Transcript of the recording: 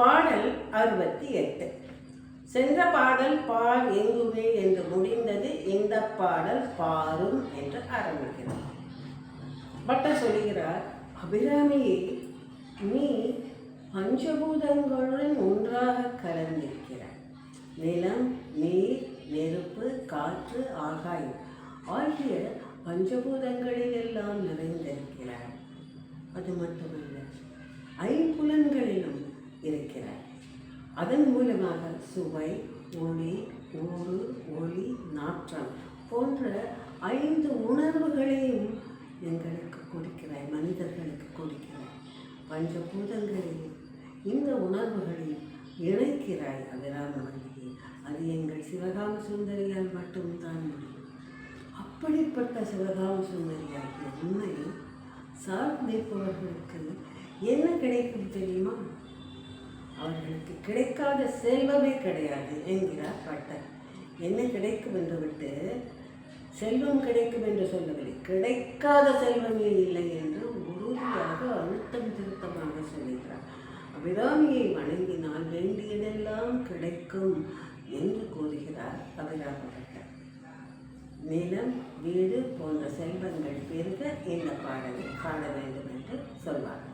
பாடல் அறுபத்தி எட்டு. சென்ற பாடல் பால் எங்குமே என்று முடிந்தது இந்த பாடல் பாரும் என்று ஆரம்பிக்கிறார் பட்டர் சொல்லுகிறார் அபிராமியே நீ பஞ்சபூதங்களுடன் ஒன்றாக கலந்திருக்கிறாய். நிலம் நீர் நெருப்பு காற்று ஆகாயம் ஆகிய பஞ்சபூதங்களிலெல்லாம் நிறைந்திருக்கிறார் நிறைந்திருக்கிறாய். அது மட்டுமில்லை. அதன் மூலமாக சுவை ஒளி ஊறு ஒளி நாற்றம் போன்ற ஐந்து உணர்வுகளையும் எங்களுக்கு கொடுக்கிறாய் மனிதர்களுக்கு கொடுக்கிறாய். பஞ்சபூதங்களையும் இந்த உணர்வுகளையும் இணைக்கிறாய் அபிராமவல்லியே அது எங்கள் சிவகாம சுந்தரியால் மட்டும்தான் முடியும். அப்படிப்பட்ட சிவகாம சுந்தரியாகிய உண்மை சார்ந்திருப்பவர்களுக்கு என்ன கிடைக்கும் தெரியுமா? அவர்களுக்கு கிடைக்காத செல்வமே கிடையாது என்கிறார் பட்டர். என்ன கிடைக்கும் என்று விட்டு செல்வம் கிடைக்கும் என்று சொல்லவில்லை. கிடைக்காத செல்வமே இல்லை என்று உறுதியாக அழுத்தம் திருத்தமாக சொல்கிறார். அபிராமியை வணங்கினால் வேண்டியதெல்லாம் கிடைக்கும் என்று கூறுகிறார் அபிராமப்பட்டர் நிலம் வீடு போன்ற செல்வங்கள் பெருக இந்த பாடலை பாட வேண்டும் என்று சொல்வார்